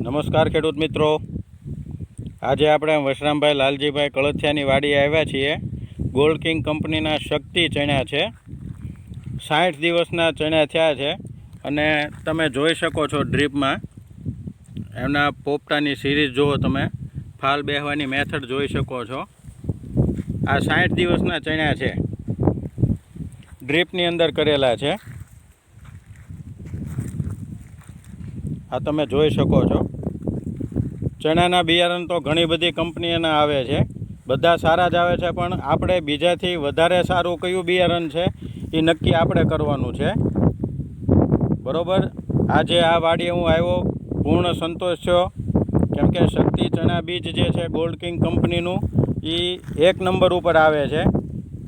નમસ્કાર ખેડૂત મિત્રો. આજે આપણે વશરામભાઈ લાલજીભાઈ કળથિયાની વાડી આવ્યા છીએ. ગોલ્ડ કિંગ કંપનીના શક્તિ ચણ્યા છે. સાઠ દિવસના ચણ્યા થયા છે. અને તમે જોઈ શકો છો ડ્રીપમાં. એમના પોપટાની સિરીઝ જુઓ તમે. ફાલ બેહવાની મેથડ જોઈ શકો છો. આ સાઠ દિવસના ચણ્યા છે. ડ્રીપની અંદર કરેલા છે. આ તમે જોઈ શકો છો. ચણાના બિયારણ તો ઘણી બધી કંપનીઓના આવે છે. બધા સારા જ આવે છે, પણ આપણે બીજાથી વધારે સારું કયું બિયારણ છે, એ નક્કી આપણે કરવાનું છે. બરાબર? આજે આ વાડીએ હું આવ્યો, પૂર્ણ સંતોષ છો કેમ કે શક્તિ ચણા બીજ જે છે ગોલ્ડ કિંગ કંપનીનું, એ એક નંબર ઉપર આવે છે.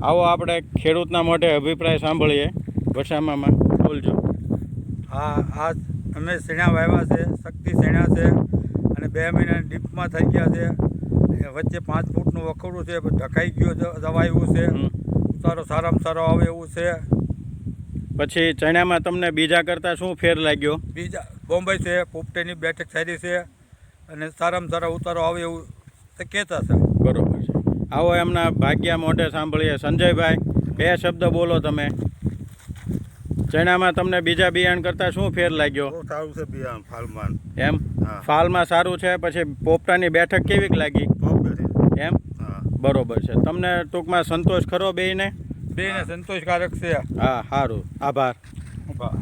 આવો આપણે ખેડૂતના મોઢે અભિપ્રાય સાંભળીએ. વસામામાં બોલજો. હા, આ અમે શેણા વાવ્યા છે શક્તિ શેણા છે અને બે મહિના ડીપમાં થઈ ગયા છે. વચ્ચે પાંચ ફૂટનું વખોડું છે ઢકાઈ ગયું દવાયું છે. સારો સારામાં સારો આવે એવું છે. પછી ચણામાં તમને બીજા કરતાં શું ફેર લાગ્યો? બીજા બોમ્બે છે પોપટેની બેઠક સારી છે અને સારામાં સારા ઉતારો આવે એવું તે કહેતા છે. બરોબર છે. આવો એમના ભાગ્યા મોઢે સાંભળીએ. સંજયભાઈ બે શબ્દ બોલો તમે. ચણામાં તમને બીજા બિયાણ કરતાં શું ફેર લાગ્યો? બહુ સારું છે બિયાણ ફાલમાં. એમ? ફાલમાં સારું છે પછી પોપટાની બેઠક કેવીક લાગી? એમ? હા. બરોબર છે. તમને ટૂંકમાં સંતોષ ખરો બેયને? બેને સંતોષકારક છે. હા સારું. આભાર. ઊભા